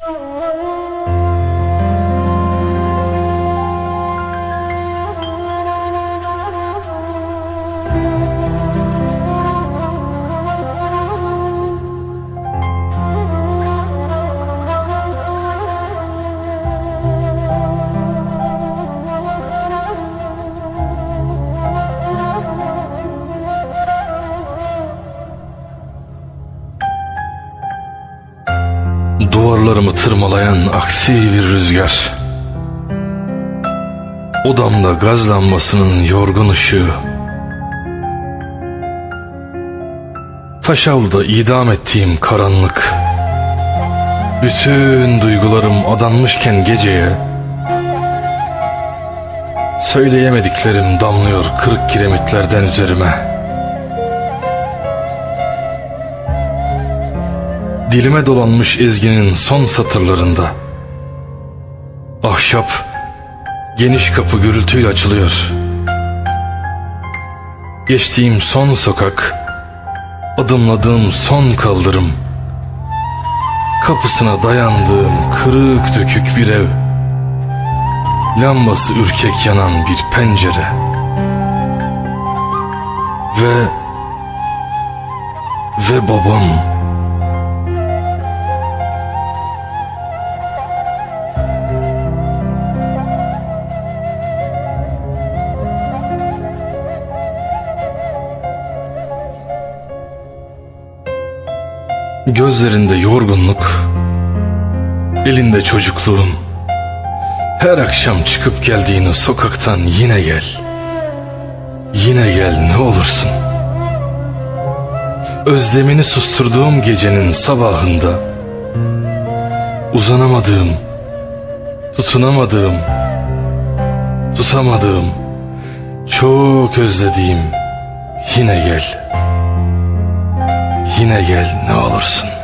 Oh, Duvarlarımı tırmalayan aksi bir rüzgar. Odamda gaz lambasının yorgun ışığı. Taşavluda idam ettiğim karanlık. Bütün duygularım adanmışken geceye Söyleyemediklerim damlıyor kırık kiremitlerden üzerime. Dilime dolanmış ezginin son satırlarında. Ahşap, geniş kapı gürültüyle açılıyor. Geçtiğim son sokak, adımladığım son kaldırım. Kapısına dayandığım kırık dökük bir ev. Lambası ürkek yanan bir pencere. Ve... Ve babam... Gözlerinde yorgunluk, elinde çocukluğum. Her akşam çıkıp geldiğin o sokaktan yine gel. Yine gel ne olursun. Özlemini susturduğum gecenin sabahında uzanamadığım, tutunamadığım, tutamadığım, çok özlediğim yine gel. Yine gel ne olursun.